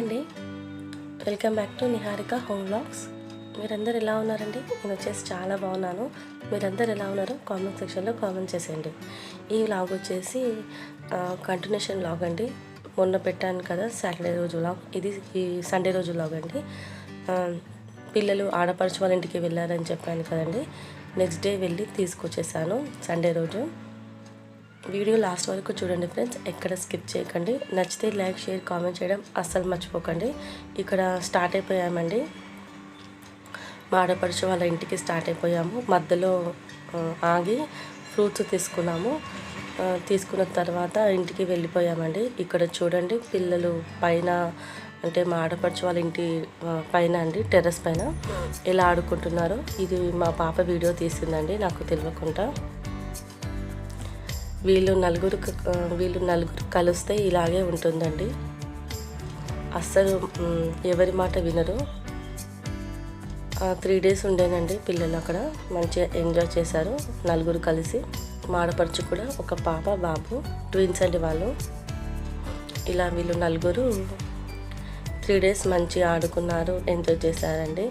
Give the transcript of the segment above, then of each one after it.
అండి. Welcome back to Niharika home blogs మీరందరు ఎలా ఉన్నారండి? నేను వచ్చేసి చాలా బాగున్నాను. మీరందరూ ఎలా ఉన్నారో కామెంట్ సెక్షన్లో కామెంట్ చేసేయండి. ఈ వ్లాగ్ వచ్చేసి కంటిన్యూషన్ వ్లాగ్ అండి. మొన్న పెట్టాను కదా సాటర్డే రోజు వ్లాగ్ ఇది ఈ సండే రోజు వ్లాగ్ అండి. పిల్లలు ఆడపడుచు వాళ్ళ ఇంటికి వెళ్ళారని చెప్పాను కదండి. నెక్స్ట్ డే వెళ్ళి తీసుకొచ్చేసాను సండే రోజు. వీడియో లాస్ట్ వరకు చూడండి ఫ్రెండ్స్. ఎక్కడ స్కిప్ చేయకండి. నచ్చితే లైక్ షేర్ కామెంట్ చేయడం అస్సలు మర్చిపోకండి. ఇక్కడ స్టార్ట్ అయిపోయామండి. మా ఆడపడుచు వాళ్ళ ఇంటికి స్టార్ట్ అయిపోయాము. మధ్యలో ఆగి ఫ్రూట్స్ తీసుకున్నాము. తీసుకున్న తర్వాత ఇంటికి వెళ్ళిపోయామండి. ఇక్కడ చూడండి పిల్లలు పైన అంటే మా ఆడపడుచు వాళ్ళ ఇంటి పైన అండి టెర్రస్ పైన ఎలా ఆడుకుంటున్నారో. ఇది మా పాప వీడియో తీసిందండి నాకు తెలియకుండా. వీళ్ళు నలుగురు వీళ్ళు నలుగురు కలిస్తే ఇలాగే ఉంటుందండి. అస్సలు ఎవరి మాట వినరు. త్రీ డేస్ ఉండేనండి పిల్లలు అక్కడ. మంచిగా ఎంజాయ్ చేశారు. నలుగురు కలిసి. మాడపడుచు కూడా ఒక పాప బాబు ట్విన్స్ అండి వాళ్ళు. ఇలా వీళ్ళు నలుగురు త్రీ డేస్ మంచిగా ఆడుకున్నారు ఎంజాయ్ చేశారండి.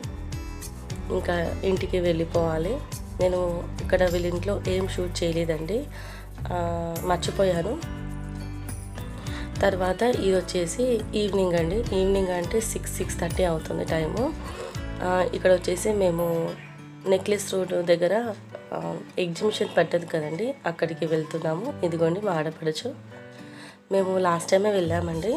ఇంకా ఇంటికి వెళ్ళిపోవాలి. నేను ఇక్కడ వీళ్ళింట్లో ఏం షూట్ చేయలేదండి. మర్చిపోయాను. తర్వాత ఇది వచ్చేసి ఈవినింగ్ అండి. ఈవినింగ్ అంటే సిక్స్ సిక్స్ థర్టీ అవుతుంది టైము. ఇక్కడ వచ్చేసి మేము నెక్లెస్ రోడ్ దగ్గర ఎగ్జిబిషన్ పట్టదు కదండి. అక్కడికి వెళ్తున్నాము. ఇదిగోండి మా ఆడపడచ్చు మేము లాస్ట్ టైమే వెళ్ళామండి.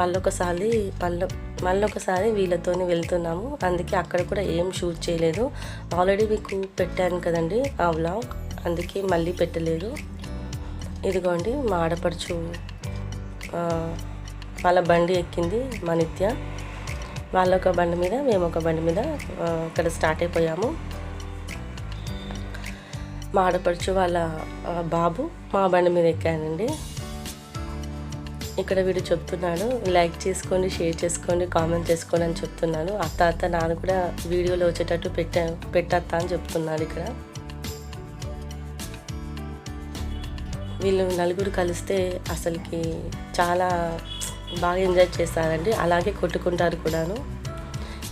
మళ్ళొకసారి మళ్ళీ మళ్ళొకసారి వీళ్ళతోనే వెళ్తున్నాము. అందుకే అక్కడ కూడా ఏం షూట్ చేయలేదు. ఆల్రెడీ మీకు పెట్టాను కదండి ఆ వ్లాగ్. అందుకే మళ్ళీ పెట్టలేదు. ఇదిగోండి మా ఆడపడుచు వాళ్ళ బండి ఎక్కింది మా నిత్య. వాళ్ళ ఒక బండి మీద మేము ఒక బండి మీద ఇక్కడ స్టార్ట్ అయిపోయాము. మా ఆడపడుచు వాళ్ళ బాబు మా బండి మీద ఎక్కానండి. ఇక్కడ వీడు చెప్తున్నాడు లైక్ చేసుకోండి షేర్ చేసుకోండి కామెంట్ చేసుకోండి అని చెప్తున్నాను. అత్త అత్త నాన్న కూడా వీడియోలో వచ్చేటట్టు పెట్టా పెట్టత్తా అని చెప్తున్నాడు ఇక్కడ. వీళ్ళు నలుగురు కలిస్తే అసలుకి చాలా బాగా ఎంజాయ్ చేస్తారండి. అలాగే కొట్టుకుంటారు కూడాను.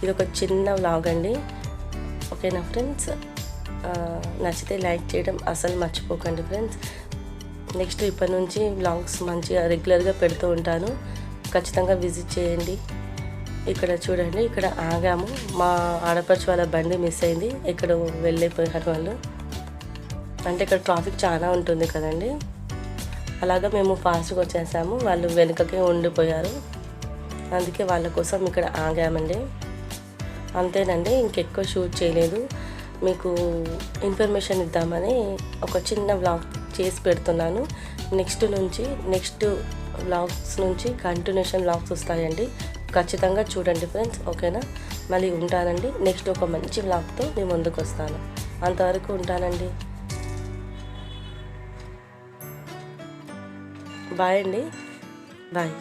ఇది ఒక చిన్న వ్లాగ్ అండి. ఓకేనా ఫ్రెండ్స్? నచ్చితే లైక్ చేయడం అసలు మర్చిపోకండి ఫ్రెండ్స్. నెక్స్ట్ ఇప్పటి నుంచి వ్లాగ్స్ మంచిగా రెగ్యులర్గా పెడుతూ ఉంటాను. ఖచ్చితంగా విజిట్ చేయండి. ఇక్కడ చూడండి ఇక్కడ ఆగాము. మా ఆడపడుచు వాళ్ళ బండి మిస్ అయింది. ఇక్కడ వెళ్ళిపోయారు వాళ్ళు. అంటే ఇక్కడ ట్రాఫిక్ చాలా ఉంటుంది కదండి. అలాగా మేము ఫాస్ట్గా వచ్చేసాము. వాళ్ళు వెనుకకే ఉండిపోయారు. అందుకే వాళ్ళ కోసం ఇక్కడ ఆగామండి. అంతేనండి ఇంకెక్కువ షూట్ చేయలేదు. మీకు ఇన్ఫర్మేషన్ ఇద్దామని ఒక చిన్న వ్లాగ్ చేసి పెడుతున్నాను. నెక్స్ట్ నుంచి నెక్స్ట్ వ్లాగ్స్ నుంచి కంటిన్యూషన్ వ్లాగ్స్ వస్తాయండి. ఖచ్చితంగా చూడండి ఫ్రెండ్స్ ఓకేనా? మళ్ళీ ఉంటానండి. నెక్స్ట్ ఒక మంచి వ్లాగ్తో నేను ముందుకు వస్తాను అంతవరకు ఉంటానండి. బాయ్ అండి బాయ్